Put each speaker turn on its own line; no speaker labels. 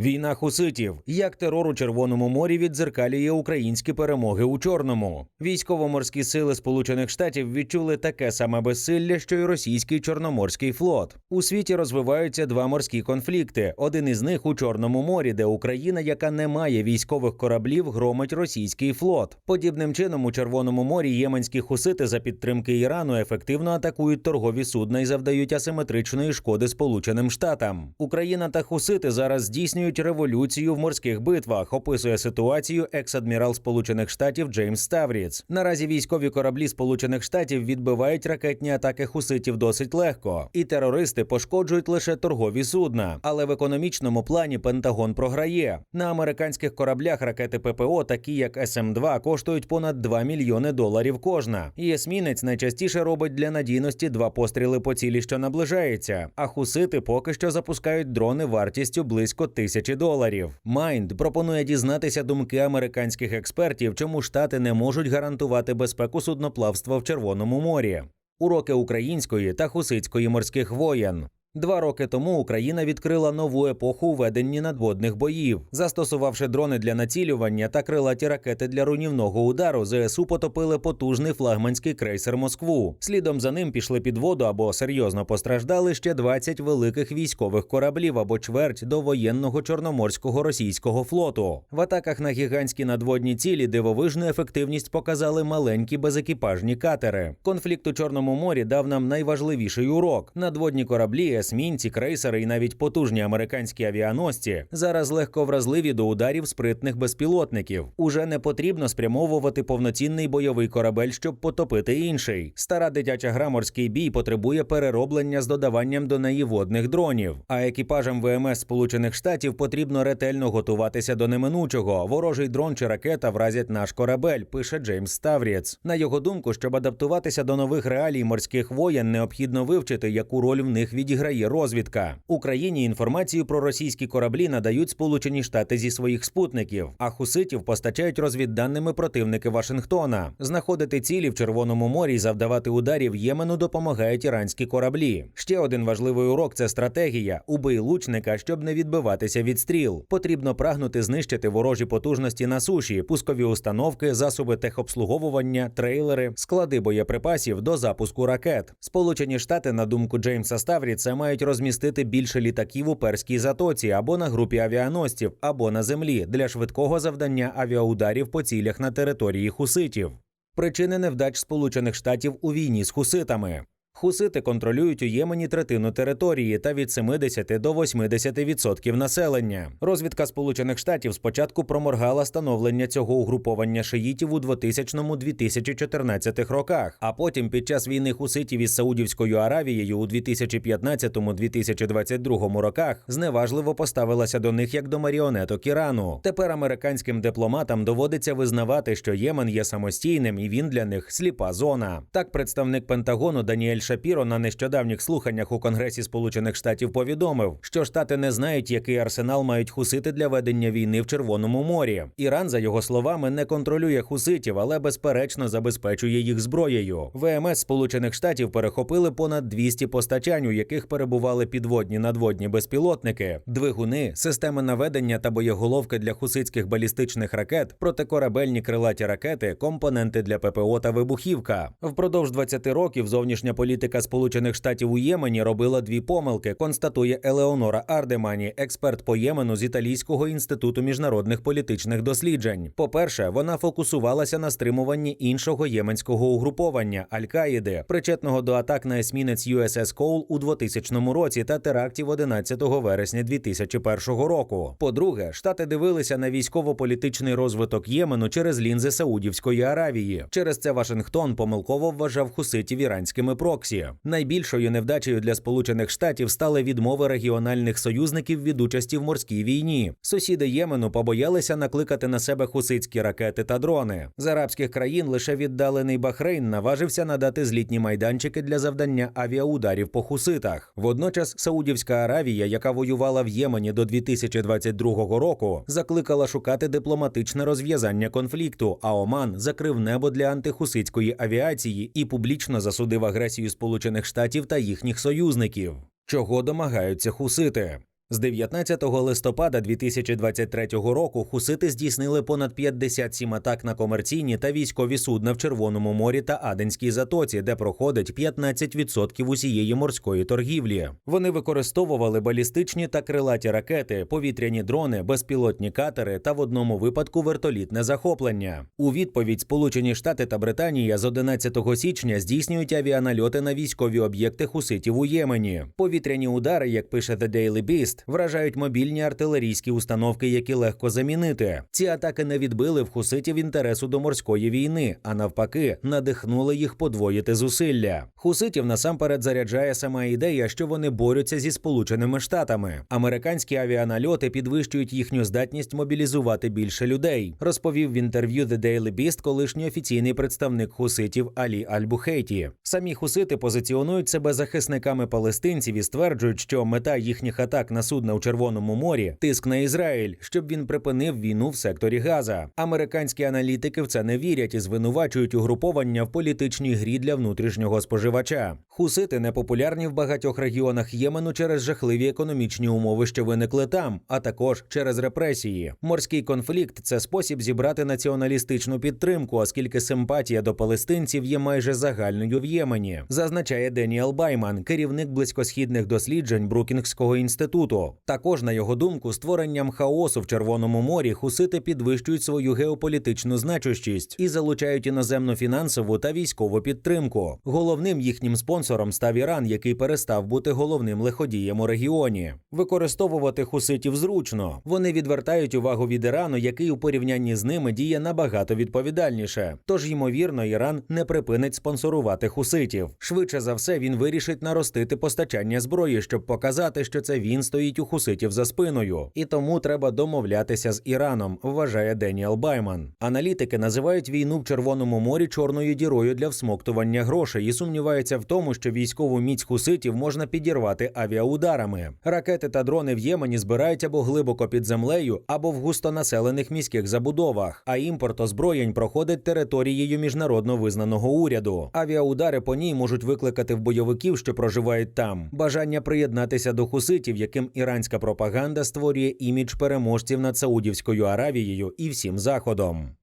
Війна хуситів. Як терор у Червоному морі віддзеркалює українські перемоги у Чорному. Військово-морські сили Сполучених Штатів відчули таке саме безсилля, що й російський Чорноморський флот. У світі розвиваються два морські конфлікти. Один із них у Чорному морі, де Україна, яка не має військових кораблів, громить російський флот. Подібним чином у Червоному морі єменські хусити за підтримки Ірану ефективно атакують торгові судна і завдають асиметричної шкоди Сполученим Штатам. Україна та хусити зараз здійснюють революцію в морських битвах. Описує ситуацію екс-адмірал Сполучених Штатів Джеймс Ставріц. Наразі військові кораблі Сполучених Штатів відбивають ракетні атаки хуситів досить легко, і терористи пошкоджують лише торгові судна. Але в економічному плані Пентагон програє на американських кораблях. Ракети ППО, такі як СМ-2, коштують понад 2 мільйони доларів кожна. І есмінець найчастіше робить для надійності два постріли по цілі, що наближається. А хусити поки що запускають дрони вартістю близько тисячі доларів. Майнд пропонує дізнатися думки американських експертів, чому штати не можуть гарантувати безпеку судноплавства в Червоному морі. Уроки української та хусицької морських воєн. Два роки тому Україна відкрила нову епоху у веденні надводних боїв, застосувавши дрони для націлювання та крилаті ракети для руйнівного удару. ЗСУ потопили потужний флагманський крейсер Москву. Слідом за ним пішли під воду або серйозно постраждали ще 20 великих військових кораблів або чверть до воєнного чорноморського російського флоту. В атаках на гігантські надводні цілі дивовижну ефективність показали маленькі безекіпажні катери. Конфлікт у Чорному морі дав нам найважливіший урок: надводні кораблі есмінці, крейсери і навіть потужні американські авіаносці зараз легко вразливі до ударів спритних безпілотників. Уже не потрібно спрямовувати повноцінний бойовий корабель, щоб потопити інший. Стара дитяча гра морський бій потребує перероблення з додаванням до неї водних дронів. А екіпажам ВМС Сполучених Штатів потрібно ретельно готуватися до неминучого. Ворожий дрон чи ракета вразять наш корабель, пише Джеймс Ставріц. На його думку, щоб адаптуватися до нових реалій морських воєн, необхідно вивчити, яку роль в них відіграє виграє розвідка. Україні інформацію про російські кораблі надають Сполучені Штати зі своїх спутників, а хуситів постачають розвідданими противники Вашингтона. Знаходити цілі в Червоному морі і завдавати ударів Ємену допомагають іранські кораблі. Ще один важливий урок це стратегія. Убий лучника, щоб не відбиватися від стріл. Потрібно прагнути знищити ворожі потужності на суші, пускові установки, засоби техобслуговування, трейлери, склади боєприпасів до запуску ракет. Сполучені Штати, на думку Джеймса Ставріца, мають розмістити більше літаків у перській затоці або на групі авіаносців, або на землі для швидкого завдання авіаударів по цілях на території хуситів. Причини невдач Сполучених Штатів у війні з хуситами. Хусити контролюють у Ємені третину території та від 70 до 80% населення. Розвідка Сполучених Штатів спочатку проморгала становлення цього угруповання шиїтів у 2000-2014 роках, а потім під час війни хуситів із Саудівською Аравією у 2015-2022 роках зневажливо поставилася до них як до маріонеток Ірану. Тепер американським дипломатам доводиться визнавати, що Ємен є самостійним і він для них сліпа зона. Так, представник Пентагону Даніель Шапіро на нещодавніх слуханнях у Конгресі Сполучених Штатів повідомив, що штати не знають, який арсенал мають хусити для ведення війни в Червоному морі. Іран, за його словами, не контролює хуситів, але безперечно забезпечує їх зброєю. ВМС Сполучених Штатів перехопили понад 200 постачань, у яких перебували підводні надводні безпілотники, двигуни, системи наведення та боєголовки для хуситських балістичних ракет, протикорабельні крилаті ракети, компоненти для ППО та вибухівка. Впродовж 20 років зовнішня політика Сполучених Штатів у Ємені робила дві помилки. Констатує Елеонора Ардемані, експерт по Ємену з Італійського інституту міжнародних політичних досліджень. По-перше, вона фокусувалася на стримуванні іншого єменського угруповання Аль-Каїди, причетного до атак на есмінець USS Коул у 2000 році та терактів 11 вересня 2001 року. По-друге, штати дивилися на військово-політичний розвиток Ємену через лінзи Саудівської Аравії. Через це Вашингтон помилково вважав хуситів іранськими проксі. Найбільшою невдачею для Сполучених Штатів стали відмови регіональних союзників від участі в морській війні. Сусіди Ємену побоялися накликати на себе хуситські ракети та дрони. З арабських країн лише віддалений Бахрейн наважився надати злітні майданчики для завдання авіаударів по хуситах. Водночас Саудівська Аравія, яка воювала в Ємені до 2022 року, закликала шукати дипломатичне розв'язання конфлікту. А Оман закрив небо для антихуситської авіації і публічно засудив агресію Сполучених Штатів та їхніх союзників. Чого домагаються хусити? З 19 листопада 2023 року хусити здійснили понад 57 атак на комерційні та військові судна в Червоному морі та Аденській затоці, де проходить 15% усієї морської торгівлі. Вони використовували балістичні та крилаті ракети, повітряні дрони, безпілотні катери та в одному випадку вертолітне захоплення. У відповідь Сполучені Штати та Британія з 11 січня здійснюють авіанальоти на військові об'єкти хуситів у Ємені. Повітряні удари, як пише The Daily Beast, вражають мобільні артилерійські установки, які легко замінити. Ці атаки не відбили в хуситів інтересу до морської війни, а навпаки, надихнули їх подвоїти зусилля. Хуситів насамперед заряджає сама ідея, що вони борються зі сполученими штатами. Американські авіанальоти підвищують їхню здатність мобілізувати більше людей. Розповів в інтерв'ю The Daily Beast колишній офіційний представник хуситів Алі Аль-Бухейті. Самі хусити позиціонують себе захисниками палестинців і стверджують, що мета їхніх атак на судна у Червоному морі тиск на Ізраїль, щоб він припинив війну в секторі Газа. Американські аналітики в це не вірять і звинувачують угруповання в політичній грі для внутрішнього споживача. Хусити непопулярні в багатьох регіонах Ємену через жахливі економічні умови, що виникли там, а також через репресії. Морський конфлікт це спосіб зібрати націоналістичну підтримку, оскільки симпатія до палестинців є майже загальною в Ємені, зазначає Деніел Байман, керівник близькосхідних досліджень Брукінгського інституту. Також, на його думку, створенням хаосу в Червоному морі хусити підвищують свою геополітичну значущість і залучають іноземну фінансову та військову підтримку. Головним їхнім спонсором став Іран, який перестав бути головним лиходієм у регіоні. Використовувати хуситів зручно. Вони відвертають увагу від Ірану, який у порівнянні з ними діє набагато відповідальніше. Тож, ймовірно, Іран не припинить спонсорувати хуситів. Швидше за все, він вирішить наростити постачання зброї, щоб показати, що це він стоїть у хуситів за спиною, і тому треба домовлятися з Іраном, вважає Деніел Байман. Аналітики називають війну в Червоному морі чорною дірою для всмоктування грошей і сумніваються в тому, що військову міць хуситів можна підірвати авіаударами. Ракети та дрони в Ємені збирають або глибоко під землею, або в густонаселених міських забудовах. А імпорт озброєнь проходить територією міжнародно визнаного уряду. Авіаудари по ній можуть викликати в бойовиків, що проживають там, бажання приєднатися до хуситів, яким іранська пропаганда створює імідж переможців над Саудівською Аравією і всім заходом.